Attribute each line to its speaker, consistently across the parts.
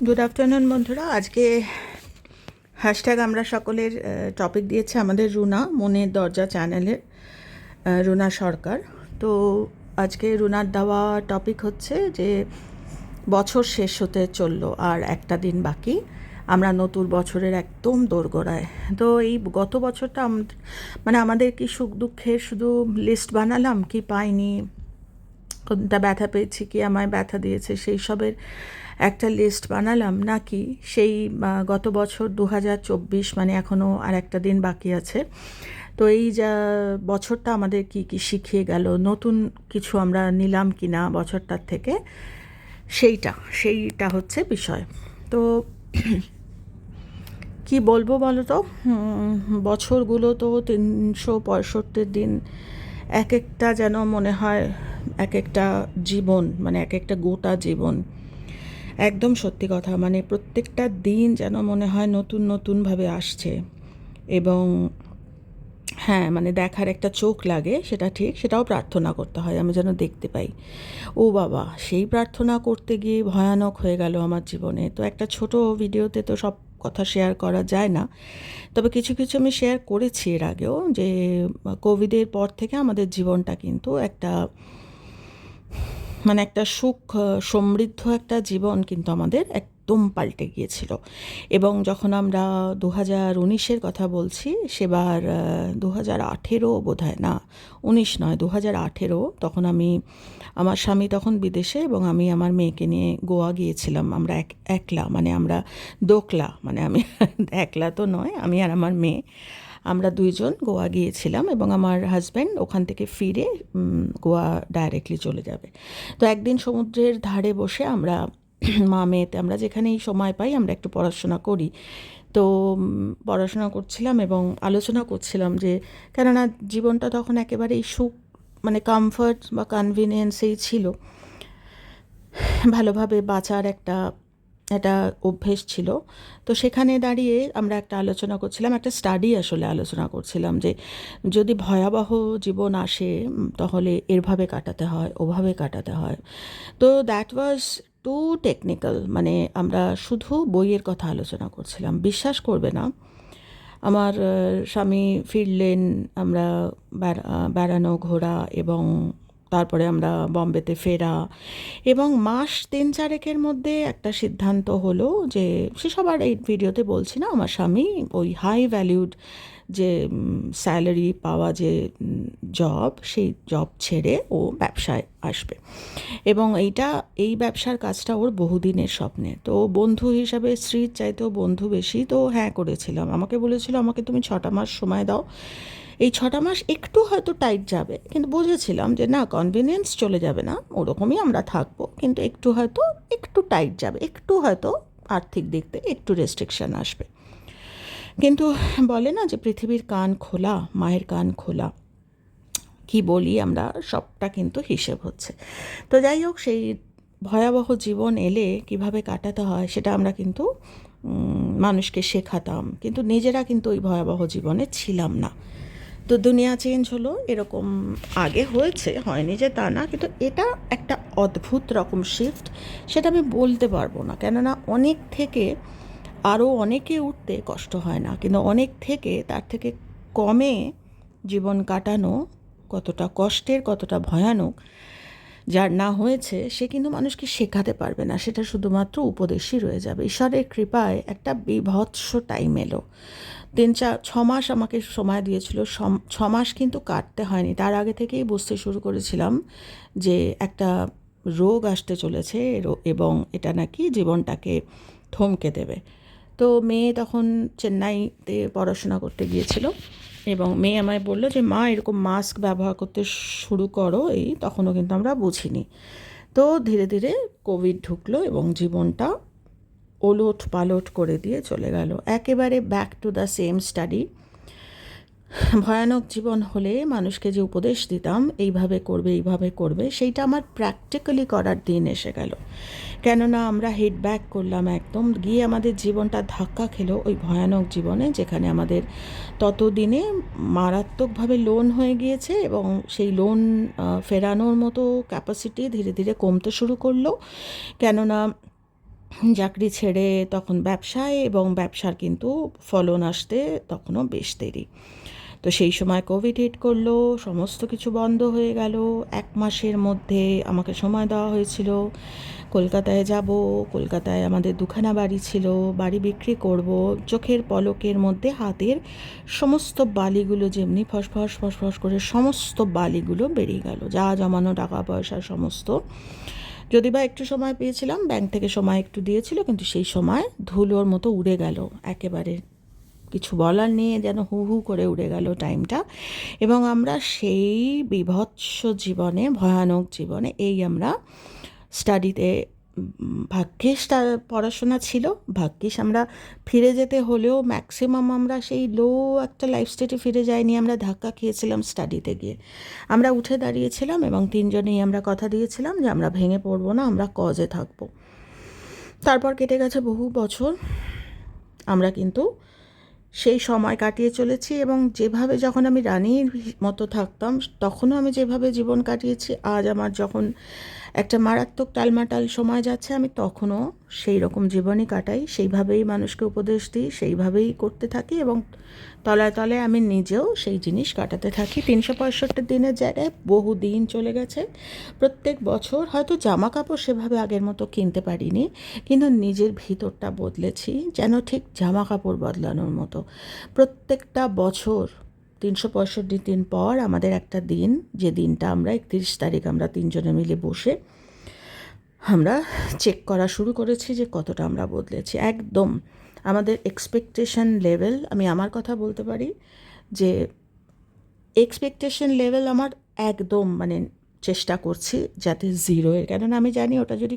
Speaker 1: Good afternoon বন্ধুরা। আজকে hashtag আমরা সকলের টপিক দিয়েছে আমাদের রুনা, মনের দরজা চ্যানেলের রুনা সরকার। তো আজকে রুনার দেওয়া টপিক হচ্ছে যে, বছর শেষ হতে চলল আর একটা দিন বাকি। আমরা নতুন বছরের একদম দোরগোড়ায়। তো এই গত বছরটা মানে আমাদের কি সুখ দুঃখের শুধু লিস্ট বানালাম, কি পাইনি? কোনটা ব্যথা পেয়েছি, কি আমায় ব্যথা দিয়েছে, সেই সবের একটা লিস্ট বানালাম। নাকি সেই গত বছর দু হাজার চব্বিশ মানে এখনও আর একটা দিন বাকি আছে। তো এই যা বছরটা আমাদের কি কি শিখিয়ে গেল, নতুন কিছু আমরা নিলাম কি না বছরটার থেকে, সেইটা সেইটা হচ্ছে বিষয়। তো কি বলব বলো তো বছরগুলো তো তিনশো পঁয়ষট্টি দিন এক একটা যেন মনে হয় এক একটা জীবন মানে এক একটা গোটা জীবন। একদম সত্যি কথা মানে প্রত্যেকটা দিন যেন মনে হয় নতুন নতুনভাবে আসছে। এবং হ্যাঁ মানে দেখার একটা চোখ লাগে, সেটা ঠিক, সেটাও প্রার্থনা করতে হয়, আমি যেন দেখতে পাই। ও বাবা, সেই প্রার্থনা করতে গিয়ে ভয়ানক হয়ে গেল আমার জীবনে। তো একটা ছোট ভিডিওতে তো সব কথা শেয়ার করা যায় না। তবে কিছু কিছু আমি শেয়ার করেছি এর আগেও যে, কোভিডের পর থেকে আমাদের জীবনটা কিন্তু একটা মানে একটা সুখ সমৃদ্ধ একটা জীবন কিন্তু আমাদের একদম পাল্টে গিয়েছিল। এবং যখন আমরা দু হাজার উনিশের কথা বলছি, সেবার দু হাজার আঠেরো বোধ হয় না, উনিশ নয় দু হাজার আঠেরো, তখন আমি, আমার স্বামী তখন বিদেশে এবং আমি আমার মেয়েকে নিয়ে গোয়া গিয়েছিলাম। আমরা এক, একলা মানে আমরা দোকলা মানে আমি একলা তো নয়, আমি আর আমার মেয়ে। আমরা দুইজন গোয়া গিয়েছিলাম এবং আমার হাজব্যান্ড ওখান থেকে ফিরে গোয়া ডাইরেক্টলি চলে যাবে। তো একদিন সমুদ্রের ধারে বসে আমরা মা মেয়েতে আমরা যেখানেই সময় পাই আমরা একটু পড়াশোনা করি। তো পড়াশোনা করছিলাম এবং আলোচনা করছিলাম যে, কেননা জীবনটা তখন একেবারেই সুখ মানে কমফর্ট বা কনভিনিয়েন্সেই ছিল। ভালোভাবে বাঁচার একটা একটা অভ্যেস ছিল। তো সেখানে দাঁড়িয়ে আমরা একটা আলোচনা করছিলাম, একটা স্টাডি আসলে আলোচনা করছিলাম যে, যদি ভয়াবহ জীবন আসে তাহলে এরভাবে কাটাতে হয়, ওভাবে কাটাতে হয়। তো দ্যাট ওয়াজ টু টেকনিক্যাল মানে আমরা শুধু বইয়ের কথা আলোচনা করছিলাম। বিশ্বাস করবে না, আমার স্বামী ফিরলেন, আমরা বেড়ানো, ঘোরা এবং তারপরে আমরা বম্বেতে ফেরা। এবং মাস তিন চারেকের মধ্যে একটা সিদ্ধান্ত হলো যে সেসব আর এই ভিডিওতে বলছি না, আমার স্বামী ওই হাই ভ্যালিউড যে স্যালারি পাওয়া যে জব সেই জব ছেড়ে ও ব্যবসায় আসবে। এবং এইটা, এই ব্যবসার কাজটা ওর বহুদিনের স্বপ্নে। তো বন্ধু হিসাবে, স্ত্রীর চাইতেও বন্ধু বেশি। তো হ্যাঁ করেছিলাম। আমাকে বলেছিল, আমাকে তুমি ছটা মাস সময় দাও। এই ছটা মাস একটু হয়তো টাইট যাবে। কিন্তু বুঝেছিলাম যে না কনভিনিয়েন্স চলে যাবে না, ওরকমই আমরা থাকব। কিন্তু একটু হয়তো একটু টাইট যাবে, একটু হয়তো আর্থিক দিক থেকে একটু রেস্ট্রিকশন আসবে। কিন্তু বলে না যে পৃথিবীর কান খোলা, মায়ের কান খোলা, কি বলি আমরা, সবটা কিন্তু হিসেব হচ্ছে। তো যাই হোক, সেই ভয়াবহ জীবন এলে কীভাবে কাটাতে হয় সেটা আমরা কিন্তু মানুষকে শেখাতাম। কিন্তু নিজেরা কিন্তু ওই ভয়াবহ জীবনে ছিলাম না। তো দুনিয়া চেঞ্জ হলো, এরকম আগে হয়েছে, হয়নি যে তা না, কিন্তু এটা একটা অদ্ভুত রকম শিফট সেটা আমি বলতে পারব না। কেননা অনেক থেকে আরও অনেকে উঠতে কষ্ট হয় না, কিন্তু অনেক থেকে তার থেকে কমে জীবন কাটানো কতটা কষ্টের, কতটা ভয়ানক যার না হয়েছে, সে কিন্তু মানুষকে শেখাতে পারবে না। সেটা শুধুমাত্র উপদেশই রয়ে যাবে। ঈশ্বরের কৃপায় একটা বিভৎস টাইম এলো। তিন চার, ছ মাস আমাকে সময় দিয়েছিল। ছ মাস কিন্তু কাটতে হয়নি। তার আগে থেকেই বুঝতে শুরু করেছিলাম যে একটা রোগ আসতে চলেছে এবং এটা নাকি জীবনটাকে থমকে দেবে। তো মেয়ে তখন চেন্নাইতে পড়াশোনা করতে গিয়েছিল। এবং মেয়ে আমায় বলল যে, মা, এরকম মাস্ক ব্যবহার করতে শুরু করো, এই তখনও কিন্তু আমরা বুঝিনি। তো ধীরে ধীরে কোভিড ঢুকলো এবং জীবনটা ওলট পালট করে দিয়ে চলে গেল। একেবারে back to the same study ভয়ানক জীবন হলে মানুষকে যে উপদেশ দিতাম, এইভাবে করবে এইভাবে করবে, সেইটা আমার প্র্যাকটিক্যালি করার দিন এসে গেল। কেননা আমরা হেড ব্যাক করলাম একদম, গিয়ে আমাদের জীবনটা ধাক্কা খেলো ওই ভয়ানক জীবনে, যেখানে আমাদের ততদিনে মারাত্মকভাবে লোন হয়ে গিয়েছে এবং সেই লোন ফেরানোর মতো ক্যাপাসিটি ধীরে ধীরে কমতে শুরু করল। কেননা চাকরি ছেড়ে তখন ব্যবসায় এবং ব্যবসার কিন্তু ফলন আসতে তখনও বেশ দেরি। তো সেই সময় কোভিড হিট করল, সমস্ত কিছু বন্ধ হয়ে গেল। এক মাসের মধ্যে আমাকে সময় দেওয়া হয়েছিল। কলকাতায় যাব, কলকাতায় আমাদের দুখানা বাড়ি ছিল, বাড়ি বিক্রি করব, চোখের পলকের মধ্যে হাতের সমস্ত বালিগুলো যেমনি ফসফস ফসফস করে সমস্ত বালিগুলো বেরিয়ে গেল। যা জমানো টাকা পয়সা সমস্ত। যদি বা একটু সময় পেয়েছিলাম, ব্যাংক থেকে সময় একটু দিয়েছিল, কিন্তু সেই সময় ধুলোর মতো উড়ে গেল। একেবারে কিছু বলার নেই, যেন হু হু করে উড়ে গেল টাইমটা এবং আমরা সেই বিভৎস জীবনে, ভয়ানক জীবনে, এই আমরা স্টাডিতে ভাগ্যিস তার পড়াশোনা ছিল। ভাগ্যিস আমরা ফিরে যেতে হলেও ম্যাক্সিমাম আমরা সেই লো একটা লাইফ স্টেটে ফিরে যাইনি। আমরা ধাক্কা খেয়েছিলাম স্টাডিতে গিয়ে। আমরা উঠে দাঁড়িয়েছিলাম এবং তিনজনেই আমরা কথা দিয়েছিলাম যে আমরা ভেঙে পড়ব না, আমরা কজে থাকব। তারপর কেটে গেছে বহু বছর। আমরা কিন্তু সেই সময় কাটিয়ে চলেছি এবং যেভাবে যখন আমি রানীর মতো থাকতাম, তখনও আমি যেভাবে জীবন কাটিয়েছি, আজ আমার যখন একটা মারাত্মক টালমাটাল সময় যাচ্ছে, আমি তখনও সেই রকম জীবনই কাটাই। সেইভাবেই মানুষকে উপদেশ দিই, সেইভাবেই করতে থাকি এবং তলায় তলায় আমি নিজেও সেই জিনিস কাটাতে থাকি। তিনশো পঁয়ষট্টি দিনের জায়গায় বহু দিন চলে গেছে। প্রত্যেক বছর হয়তো জামা কাপড় সেভাবে আগের মতো কিনতে পারিনি, কিন্তু নিজের ভিতরটা বদলেছি, যেন ঠিক জামা কাপড় বদলানোর মতো। প্রত্যেকটা বছর তিনশো পঁয়ষট্টি দিন পর আমাদের একটা দিন, যে দিনটা আমরা একত্রিশ তারিখ আমরা তিনজনে মিলে বসে আমরা চেক করা শুরু করেছি যে কতটা আমরা বদলেছি। একদম আমাদের এক্সপেকটেশন লেভেল আমি আমার কথা বলতে পারি যে এক্সপেকটেশন লেভেল আমার একদম মানে চেষ্টা করছি যাতে জিরোয়ের কেননা আমি জানি ওটা যদি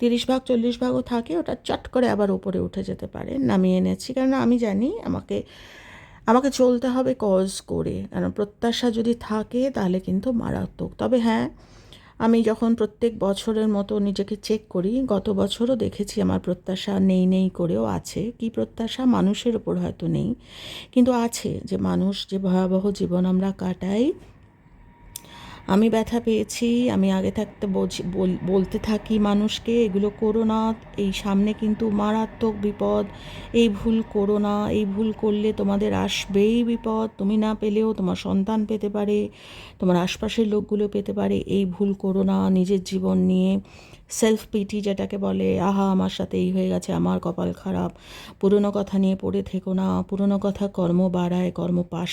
Speaker 1: তিরিশ ভাগ, চল্লিশ ভাগও থাকে, ওটা চট করে আবার ওপরে উঠে যেতে পারে, নামিয়ে এনেছি। কেননা আমি জানি আমাকে আমাকে চলতে হবে কজ করে। কারণ প্রত্যাশা যদি থাকে, তাহলে কিন্তু মারাত্মক। তবে হ্যাঁ আমি যখন প্রত্যেক বছরের মতো নিজেকে চেক করি, গত বছরও দেখেছি আমার প্রত্যাশা নেই নেই করেও আছে। কি প্রত্যাশা? মানুষের ওপর হয়তো নেই। কিন্তু আছে যে মানুষ যে ভয়াবহ জীবন আমরা কাটাই আমি ব্যথা পেয়েছি, আমি আগে থাকতে বলতে থাকি মানুষকে, এগুলো করো না, এই সামনে কিন্তু মারাত্মক বিপদ, এই ভুল করো না, এই ভুল করলে তোমাদের আসবেই বিপদ, তুমি না পেলেও তোমার সন্তান পেতে পারে, তোমার আশপাশের লোকগুলো পেতে পারে, এই ভুল করো না, নিজের জীবন নিয়ে সেলফ পিটি যেটাকে বলে, আহা, আমার সাথে এই হয়ে গেছে, আমার কপাল খারাপ। পুরনো কথা নিয়ে পড়ে থেকো না, পুরনো কথা কর্ম বাড়ায়, কর্ম পাশ।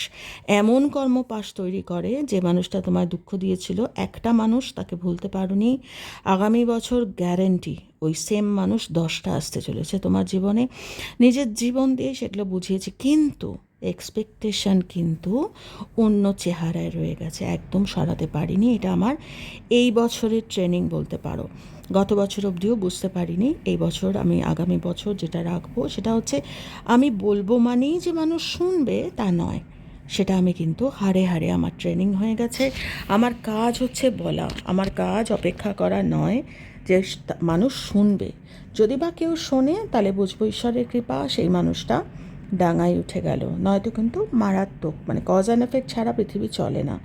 Speaker 1: এমন কর্ম পাশ তৈরি করে যে মানুষটা তোমার দুঃখ দিয়েছিল, একটা মানুষ তাকে ভুলতে পারোনি। আগামী বছর গ্যারেন্টি ওই সেম মানুষ দশটা আসতে চলেছে তোমার জীবনে। নিজের জীবন দিয়ে সেগুলো বুঝিয়েছে, কিন্তু এক্সপেকটেশন কিন্তু অন্য চেহারায় রয়ে গেছে, একদম সরাতে পারিনি। এটা আমার এই বছরের ট্রেনিং বলতে পারো। গত বছর অবধিও বুঝতে পারিনি। এই বছর আমি আগামী বছর যেটা রাখব সেটা হচ্ছে আমি বলব মানেই যে মানুষ শুনবে তা নয়। সেটা আমি কিন্তু হারে হারে আমার ট্রেনিং হয়ে গেছে। আমার কাজ হচ্ছে বলা। আমার কাজ অপেক্ষা করা নয় যে মানুষ শুনবে। যদি বা কেউ শোনে তাহলে বুঝব ঈশ্বরের কৃপা, সেই মানুষটা ডাঙায় উঠে গেল। নয়তো কিন্তু মারাত্মক মানে কজ অ্যান্ড এফেক্ট ছাড়া পৃথিবী চলে না।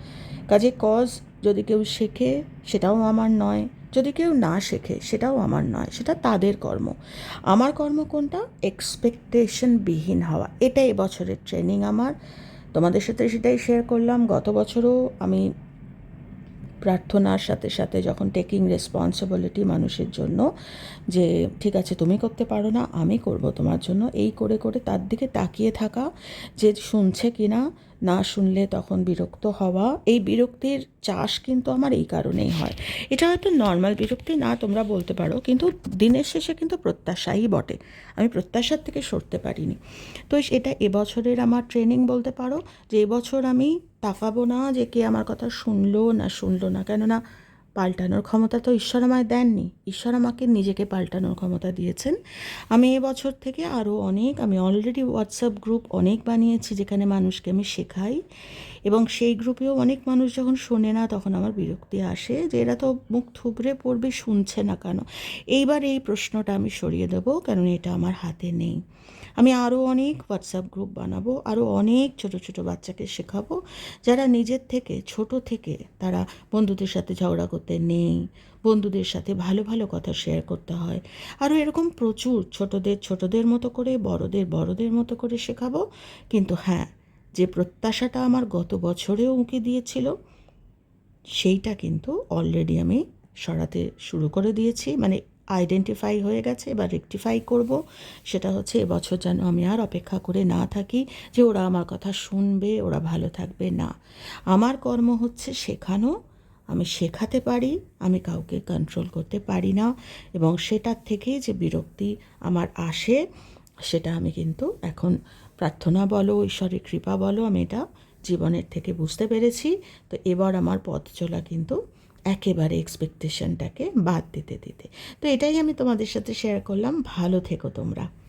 Speaker 1: কাজে কজ যদি কেউ শেখে সেটাও আমার নয়। যদি কেউ না শেখে, সেটাও আমার নয়, সেটা তাদের কর্ম। আমার কর্ম কোনটা? এক্সপেকটেশন বিহীন হওয়া। এটাই বছরের ট্রেনিং আমার। তোমাদের সাথে সেটাই শেয়ার করলাম। গত বছরও আমি প্রার্থনার সাথে সাথে যখন টেকিং রেসপন্সিবিলিটি মানুষের জন্য, যে ঠিক আছে তুমি করতে পারো না, আমি করব তোমার জন্য, এই করে করে তার দিকে তাকিয়ে থাকা, যে শুনছে কি না না শুনলে তখন বিরক্ত হওয়া, এই বিরক্তির চাষ কিন্তু আমার এই কারণেই হয়। এটা হয়তো নর্মাল বিরক্তি না তোমরা বলতে পারো, কিন্তু দিনের শেষে কিন্তু প্রত্যাশাই বটে। আমি প্রত্যাশার থেকে সরতে পারিনি। তো এটা এবছরের আমার ট্রেনিং বলতে পারো, যে এবছর আমি তাকাবো না যে কে আমার কথা শুনলো না শুনলো না। কেননা পাল্টানোর ক্ষমতা তো ঈশ্বর আমায় দেননি। ঈশ্বর আমাকে নিজেকে পাল্টানোর ক্ষমতা দিয়েছেন। আমি এবছর থেকে আরও অনেক, আমি অলরেডি হোয়াটসঅ্যাপ গ্রুপ অনেক বানিয়েছি যেখানে মানুষকে আমি শেখাই। এবং সেই গ্রুপেও অনেক মানুষ যখন শোনে না, তখন আমার বিরক্তি আসে যে এরা তো মুখ থুবড়ে পড়বে, শুনছে না কেন? এইবার এই প্রশ্নটা আমি সরিয়ে দেবো, কারণ এটা আমার হাতে নেই। আমি আরও অনেক হোয়াটসঅ্যাপ গ্রুপ বানাবো আরও অনেক ছোট ছোট বাচ্চাকে শেখাবো, যারা নিজের থেকে, ছোট থেকে তারা বন্ধুদের সাথে ঝগড়া করতে নেই, বন্ধুদের সাথে ভালো ভালো কথা শেয়ার করতে হয়। আরও এরকম প্রচুর ছোটদের ছোটদের মতো করে, বড়দের বড়দের মতো করে শেখাবো, কিন্তু হ্যাঁ যে প্রত্যাশাটা আমার গত বছরেও উঁকি দিয়েছিল, সেইটা কিন্তু অলরেডি আমি সরাতে শুরু করে দিয়েছি। মানে আইডেন্টিফাই হয়ে গেছে বা রেকটিফাই করব। সেটা হচ্ছে এবছর যেন আমি আর অপেক্ষা করে না থাকি যে ওরা আমার কথা শুনবে, ওরা ভালো থাকবে, না। আমার কর্ম হচ্ছে শেখানো। আমি শেখাতে পারি, আমি কাউকে কন্ট্রোল করতে পারি না এবং সেটার থেকে যে বিরক্তি আমার আসে, সেটা আমি কিন্তু এখন প্রার্থনা বলো, ঈশ্বরের কৃপা বলো, আমি এটা জীবনের থেকে বুঝতে পেরেছি। তো এবার আমার পথ চলা কিন্তু একেবারে এক্সপেকটেশনটাকে বাদ দিতে দিতে। তো এটাই আমি তোমাদের সাথে শেয়ার করলাম। ভালো থেকো তোমরা।